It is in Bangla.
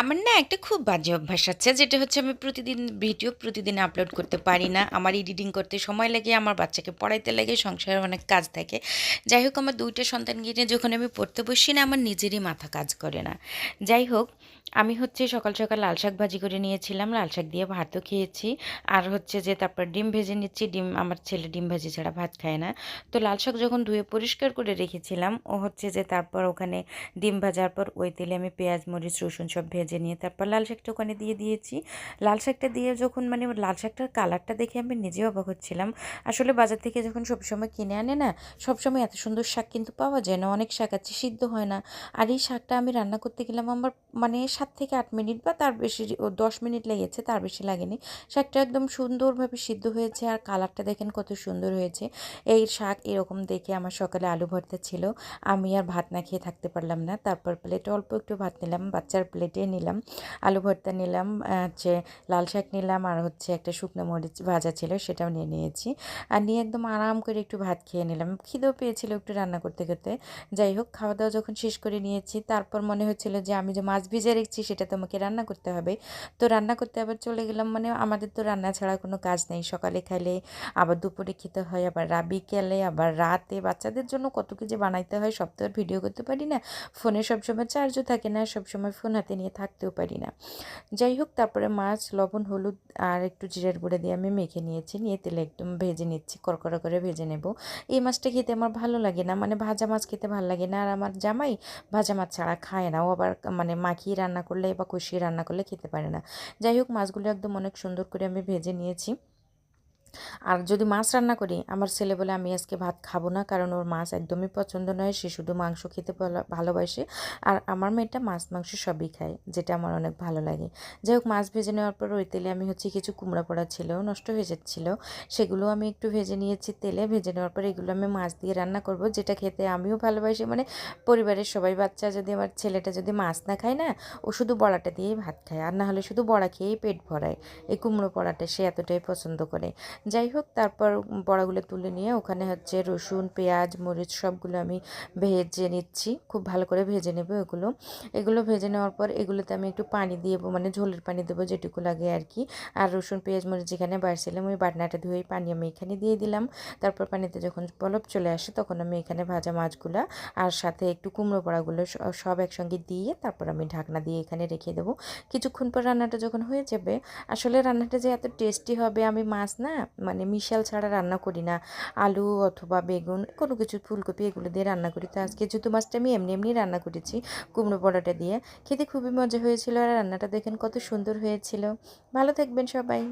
আমার না একটা খুব বাজে অভ্যাস আছে, যেটা হচ্ছে আমি প্রতিদিন ভিডিও প্রতিদিন আপলোড করতে পারি না। আমার এডিটিং করতে সময় লাগে, আমার বাচ্চাকে পড়াইতে লাগে, সংসারে অনেক কাজ থাকে। যাই হোক, আমার দুইটা সন্তানকে নিয়ে যখন আমি পড়তে বসি না, আমার নিজেরই মাথা কাজ করে না। যাই হোক আমি হচ্ছে সকাল সকাল লাল শাক ভাজি করে নিয়েছিলাম। লাল শাক দিয়ে ভাতও খেয়েছি। আর হচ্ছে যে তারপর ডিম ভেজে নিচ্ছি। ডিম, আমার ছেলে ডিম ভাজি ছাড়া ভাত খায় না। তো লাল শাক যখন ধুয়ে পরিষ্কার করে রেখেছিলাম, ও হচ্ছে যে তারপর ওখানে ডিম ভাজার পর ওই তেলে আমি পেঁয়াজ, মরিচ, রসুন সব ভেজে নিয়ে তারপর লাল শাকটা ওখানে দিয়ে দিয়েছি। লাল শাকটা দিয়ে যখন মানে লাল শাকটার কালারটা দেখে আমি নিজেও অবাক হচ্ছিলাম। আসলে বাজার থেকে যখন সবসময় কিনে আনে না সবসময় এত সুন্দর শাক কিন্তু পাওয়া যায় না। অনেক শাক আছে, সিদ্ধ হয় না। আর এই শাকটা আমি রান্না করতে গেলাম আমার মানে সাত থেকে আট মিনিট বা তার বেশি ও দশ মিনিট লেগেছে, তার বেশি লাগেনি। শাকটা একদম সুন্দরভাবে সিদ্ধ হয়েছে আর কালারটা দেখেন কত সুন্দর হয়েছে। এই শাক এরকম দেখে আমার সকালে আলু ভর্তা ছিল। আমি আর ভাত না খেয়ে থাকতে পারলাম না। তারপর প্লেটে অল্প একটু ভাত নিলাম, বাচ্চার প্লেটে নিলাম, আলু ভর্তা নিলাম হচ্ছে লাল শাক নিলাম আর হচ্ছে একটা শুকনো মরিচ ভাজা ছিল সেটাও নিয়ে নিয়েছি। আর নিয়ে একদম আরাম করে একটু ভাত খেয়ে নিলাম। খিদেও পেয়েছিল একটু রান্না করতে করতে। যাই হোক, খাওয়া দাওয়া যখন শেষ করে নিয়েছি, তারপর মনে হচ্ছিল যে আমি যে মাছ ভিজে রেখেছি সেটা তোমাকে রান্না করতে হবে। তো রান্না করতে আবার চলে গেলাম মানে আমাদের তো রান্না ছাড়া কোনো কাজ নেই। সকালে খাইলে আবার দুপুরে খেতে হয়, আবার রা বিকেলে আবার রাতে বাচ্চাদের জন্য কত কিছু বানাইতে হয় সব তো আর ভিডিও করতে পারি না। ফোনে সবসময় চার্জও থাকে না, সবসময় ফোন হাতে নিয়ে থাকতেও পারি না। যাই হোক, তারপরে মাছ, লবণ, হলুদ আর একটু জিরার গুঁড়ো দিয়ে আমি মেখে নিয়েছি। নিয়ে তেলে একদম ভেজে নিচ্ছি করকরা করে ভেজে নেব। এই মাছটা খেতে আমার ভালো লাগে না মানে ভাজা মাছ খেতে ভালো লাগে না। আর আমার জামাই ভাজা মাছ ছাড়া খায় না। ও আবার মানে মাখিয়ে রান্না করলে বা কষিয়ে রান্না করলে খেতে পারে না। যাই হোক, মাছগুলো একদম অনেক সুন্দর করে আমি ভেজে নিয়েছি। আর যদি মাছ রান্না করি, আমার ছেলে বলে, আমি আজকে ভাত খাব না, কারণ ওর মাছ একদমই পছন্দ নয়, সে শুধু মাংস খেতে ভালোবাসে। আর আমার মেয়েটা মাছ, মাংস সবই খায়, যেটা আমার অনেক ভালো লাগে। যাই হোক মাছ ভেজে নেওয়ার পর ওই তেলে আমি হচ্ছে কিছু কুমড়া পড়া ছিল, নষ্ট হয়ে যাচ্ছিল, সেগুলো আমি একটু ভেজে নিয়েছি তেলে। ভেজে নেওয়ার পর এগুলো আমি মাছ দিয়ে রান্না করব, যেটা খেতে আমিও ভালোবাসি। মানে পরিবারের সবাই বাচ্চা, যদি আমার ছেলেটা যদি মাছ না খায় না, ও শুধু বড়াটা দিয়েই ভাত খায়, আর না হলে শুধু বড়া খেয়েই পেট ভরায়। এই কুমড়ো পড়াটা সে এতটাই পছন্দ করে। যাই হোক, তারপর বড়াগুলো তুলে নিয়ে ওখানে হচ্ছে রসুন, পেঁয়াজ, মরিচ সবগুলো আমি ভেজে নিচ্ছি। খুব ভালো করে ভেজে নেব এগুলো। এগুলো ভেজে নেওয়ার পর এগুলোতে আমি একটু পানি দিয়ে মানে ঝোলের পানি দেবো যেটুকু লাগে আর কি। আর রসুন, পেঁয়াজ, মরিচ যেখানে বাড়ছিলাম, ওই বাটনাটা ধুয়েই পানি আমি এখানে দিয়ে দিলাম। তারপর পানিতে যখন পলপ চলে আসে, তখন আমি এখানে ভাজা মাছগুলো আর সাথে একটু কুমড়ো পড়াগুলো সব একসঙ্গে দিয়ে তারপর আমি ঢাকনা দিয়ে এখানে রেখে দেবো। কিছুক্ষণ পর রান্নাটা যখন হয়ে যাবে, আসলে রান্নাটা যে এত টেস্টি হবে, আমি মাছ না মানে মিশাল ছাড়া রান্না করি না। আলু অথবা বেগুন, কোনো কিছু ফুলকপি এগুলো দিয়ে রান্না করি। তো আজকে যেহেতু মাছটা আমি এমনি এমনি রান্না করেছি কুমড়ো বড়াটা দিয়ে। খেতে খুবই মজা হয়েছিল আর রান্নাটা দেখেন কত সুন্দর হয়েছিল। ভালো থাকবেন সবাই।